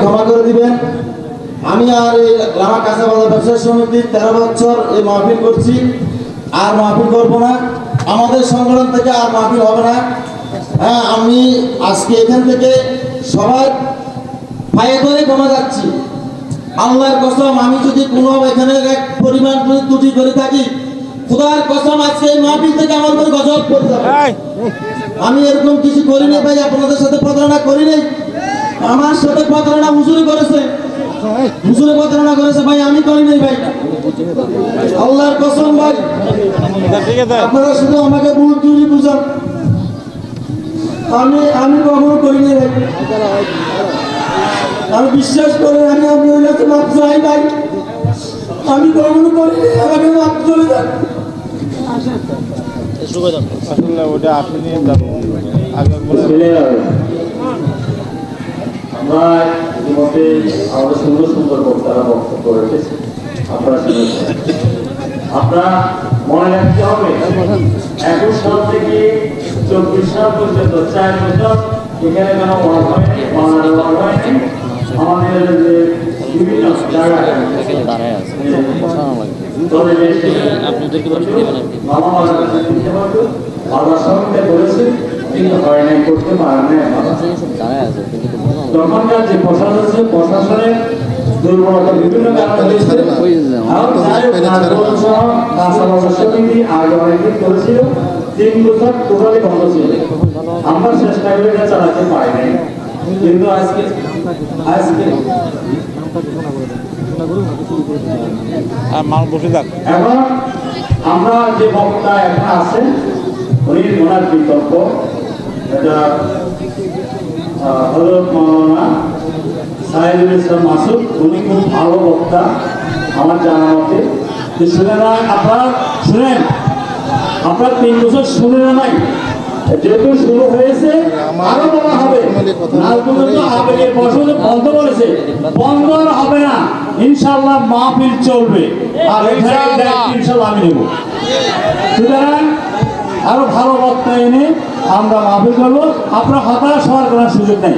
ক্ষমা করে দিবেন। আমি আর এই লামা কাঁচাবাজার ব্যবসায়ী সমিতির তেরো বছর এই মাহফিল করছি। আর মাহফিল করব না। আমাদের সংগঠন থেকে আর মাহফিল হবে না। হ্যাঁ আমি আজকে এখান থেকে সবার পায়ে ধরে কমে যাচ্ছি আল্লাহর কসম আমি যদি কোনো এখানে এক পরিমাণ ত্রুটি করে থাকি খুদার কসম আজকে এই মাহফিল থেকে আমার উপর গজব পড়ে যাবে। আমি এরকম কিছু করিনি ভাই আপনাদের সাথে প্রতারণা করি নাই। আমার সাথে প্রতারণা হুজুরি করেছে। হুজুরে প্রতারণা করেছে ভাই আমি করি নাই ভাই। আল্লাহর কসম ভাই। আপনারা শুধু আমাকে ভুল চুরি বুঝান। আমি আমি কখনো করি নাই ভাই। আমি বিশ্বাস করে আমি আমি ওই কাছে মাপ চাই ভাই। আমি কখনো করি নাই আমাকে মাপ চলে যান আসলে ওটা আপনি আগে বলে আমরা ইতিমধ্যে আমাদের সুন্দর সুন্দর বক্তারা বক্তব্য রেখেছে আপনারা শুনেছেন আপনারা মনে রাখতে হবে, একুশ সাল থেকে চব্বিশ সাল পর্যন্ত চার বছর এখানে কোনো ওয়ার্ড হয়নি বাংলা হয়নি। আমাদের বিভিন্ন জায়গায় মামা কাছে দিতে পারতো আল্লাহ সবটা কিন্তু হয় নাই, করতে পারে নাই, বাবা। তখনকার যে প্রশাসন ছিল প্রশাসনের দুর্বলতা বিভিন্ন কারণে হয়েছে আগে অনেকদিন করেছিল। তিন বছর টোটালি বন্ধ ছিল। আমরা চেষ্টা করে এটা চালাতে পারি নাই। কিন্তু আজকে আজকে আর মাল বসে থাক এখন আমরা যে বক্তা এখন আছেন উনি ওনার বিকল্প এটা হজরত মৌলানা সাহেবুল ইসলাম মাসুদ উনি খুব ভালো বক্তা আমার জানা মতে। তো শুনে না আপনারা শুনেন আপনার তিন বছর শুনে না নাই? যেহেতু শুরু হয়েছে আরও বলা হবে। নাল পর্যন্ত আবেগের বসে বন্ধ করেছে বন্ধ আর হবে না। ইনশাল্লাহ মাহফিল চলবে। আর ইনশাল্লাহ আমি নেব। সুতরাং আরও ভালো বক্তা এনে আমরা মাহফিল করব। আপনার হতাশ হওয়ার কোনো সুযোগ নেই।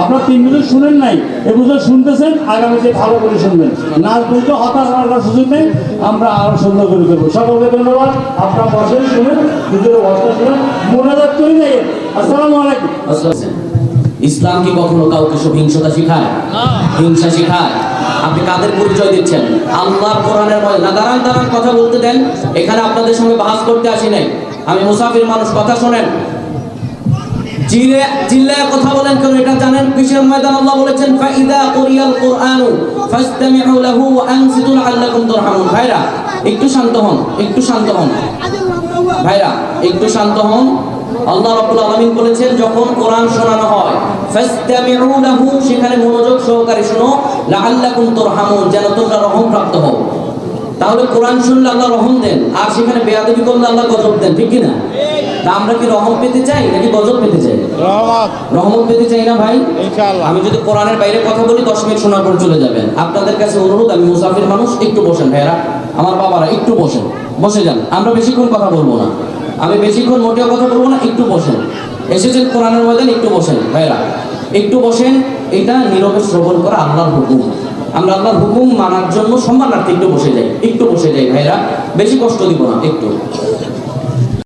আপনার তিন বছর শুনেন নাই এ বছর শুনতেছেন আগামীতে ভালো করে শুনবেন। নাচ বলতে হতাশ হওয়ার কোনো সুযোগ নেই আমরা আরও সুন্দর করে করব। সকলকে ধন্যবাদ। আপনার বসেন শুনেন নিজের অবস্থা শুনেন। মোনাজাত করে যাই আসসালামু আলাইকুম। ইসলাম কি কখনো কাউকে সহিংসতা শিখায়? হিংসা শিখায়? আপনি কাদের পরিচয় দিচ্ছেন? আল্লাহর কোরআনের মধ্যে না দাঁড়ান দাঁড়ান কথা বলতে দেন। এখানে আপনাদের সঙ্গে বাহাস করতে আসি নাই। আমি মুসাফির মানুষ কথা শোনেন। কথা বলেন কেন? এটা জানেন? বলেছেন কুরিয়াল লাহু ভাইরা, একটু শান্ত হন, একটু শান্ত হন। একটু শান্ত হন। আল্লাহ বলেছেন, যখন কোরআন শোনানো হয় সেখানে মনোযোগ সহকারে শোনো, লাআল্লাকুম তুরহামুন, যেন তোমরা রহম প্রাপ্ত হও। তাহলে কোরআন শুনলে আল্লাহ রহম দেন আর সেখানে বেয়াদবি করলে আল্লাহ গজব দেন ঠিক কি না তা আমরা কি রহম পেতে চাই নাকি গজব পেতে চাই? রহমত। রহমত পেতে চাই না ভাই? আমি যদি কোরআনের বাইরে কথা বলি দশ মিনিট শোনার পর চলে যাবেন। আপনাদের কাছে অনুরোধ আমি মুসাফির মানুষ একটু বসেন ভাইরা আমার বাবারা একটু বসেন। বসে যান। আমরা বেশিক্ষণ কথা বলব না। আমি বেশিক্ষণ মোটেও কথা বলব না একটু বসেন। এসেছেন কোরআনের ময়দান একটু বসেন ভাইরা একটু বসেন এটা নীরবে শ্রবণ করা আল্লাহর হুকুম। আমরা আল্লাহর হুকুম মানার জন্য সম্মানার্থে একটু বসে যাই, একটু বসে যাই ভাইরা। বেশি কষ্ট দিব না, একটু।